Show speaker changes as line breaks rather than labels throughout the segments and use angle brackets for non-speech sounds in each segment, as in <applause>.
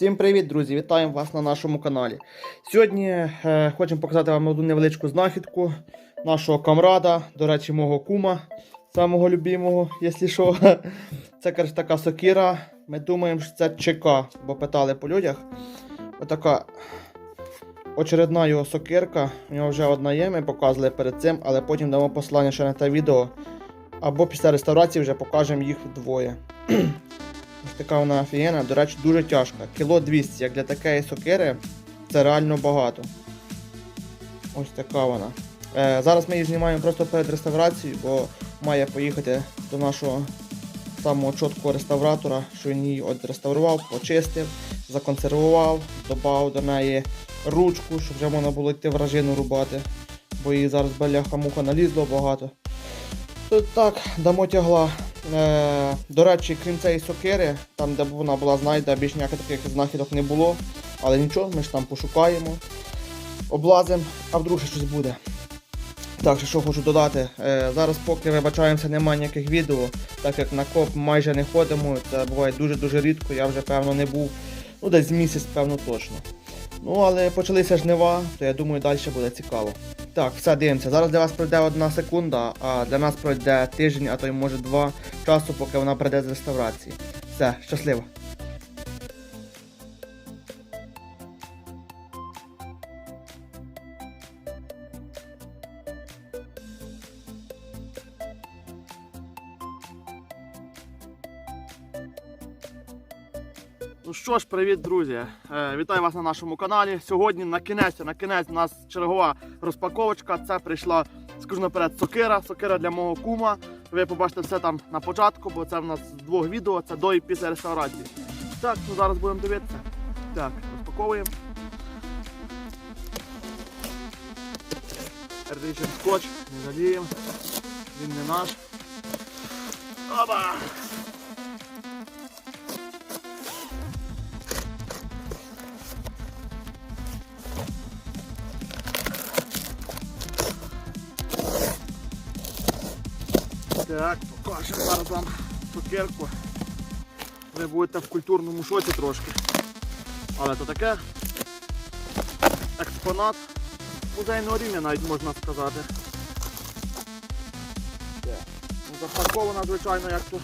Всім привіт, друзі! Вітаємо вас на нашому каналі. Сьогодні е, хочемо показати вам одну невеличку знахідку нашого камрада, до речі, мого кума, самого любимого, якщо що. <laughs> Це каже, така сокира. Ми думаємо, що це ЧК, бо питали по людях. Отака очередна його сокирка. У нього вже одна є, ми показували перед цим, але потім дамо послання ще на те відео. Або після реставрації вже покажемо їх вдвоє. <clears throat> Ось така вона офігенна, до речі, дуже тяжка. Кіло 200, як для такої сокири, це реально багато. Ось така вона. Е, зараз ми її знімаємо просто перед реставрацією, бо має поїхати до нашого самого чіткого реставратора, що він її реставрував, почистив, законсервував, додав до неї ручку, щоб вже можна було йти вражину рубати, бо її зараз бляха муха налізло багато. Тут так, дамо тягла. Е, до речі, крім цієї сокири, там де вона була знайдена, більш ніяких таких знахідок не було. Але нічого, ми ж там пошукаємо, облазимо, а вдруг ще щось буде. Так, що хочу додати. Е, зараз поки вибачаємося, немає ніяких відео, так як на коп майже не ходимо. Це буває дуже-дуже рідко, я вже певно не був. Ну, десь місяць, певно, точно. Ну, але почалися жнива, то я думаю, далі буде цікаво. Так, все дивимося. Зараз для вас пройде одна секунда, а для нас пройде тиждень, а то й може два часу, поки вона прийде з реставрації. Все, щасливо. Ну що ж, привіт, друзі! Е, вітаю вас на нашому каналі. Сьогодні на кінець, на кінець у нас чергова розпаковочка. Це прийшла, скажу наперед, сокира, сокира для мого кума. Ви побачите все там на початку, бо це в нас з двох відео, це до і після реставрації. Так, ну зараз будемо дивитися. Так, розпаковуємо. Річен скотч, не жаліємо. Він не наш. Оба! Так, покажемо зараз вам цукерку. Ви будете в культурному шоці трошки. Але то таке експонат музейного рівня навіть можна сказати. Ну, звичайно, як тут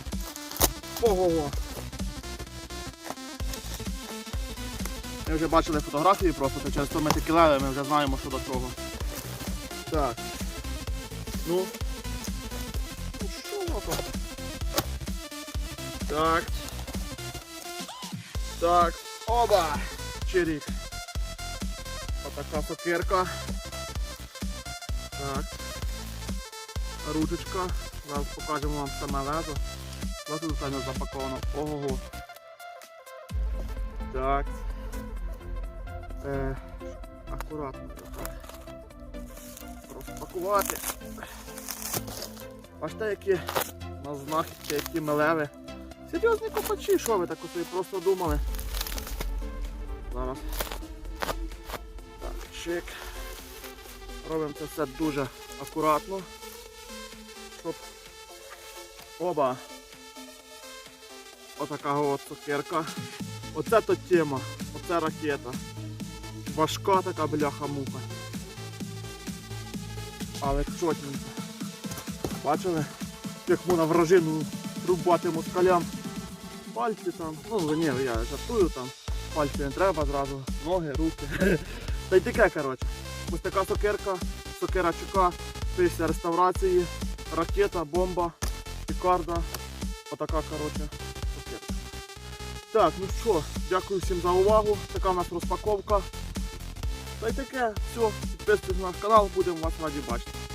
ого-го. Ми вже бачили фотографії просто, то через 100 метрикілеві ми вже знаємо, що до чого. Так. Ну, Ну? Так. Так. Оба! Чирік. Отака сокирка. Так. Ручечка. Зараз покажемо вам саме лезо. Лезо детально запаковано. Ого. Так. Е, так. Розпакувати. Бачите, які на знахідки, які мелеви. Серйозні копачі, що ви так собі просто думали? Зараз. Так, чик. Робимо це все дуже акуратно. Щоб... Оба! Отака от цукерка. Оце то тема, оце ракета. Важка така бляха-муха. Але чотненька. Бачили? Як можна вражину рубати москалям. Пальці там. Ну ні, я жартую там. Пальці не треба зразу. Ноги, руки. <laughs> Та й таке, коротше. Ось така сокирка, сокира ЧК після реставрації, ракета, бомба, пікарда. Отака, коротше, сокирка. Так, ну що, дякую всім за увагу. Така у нас розпаковка. Та й таке, все, підписуйтесь на наш канал, будемо вас раді бачити.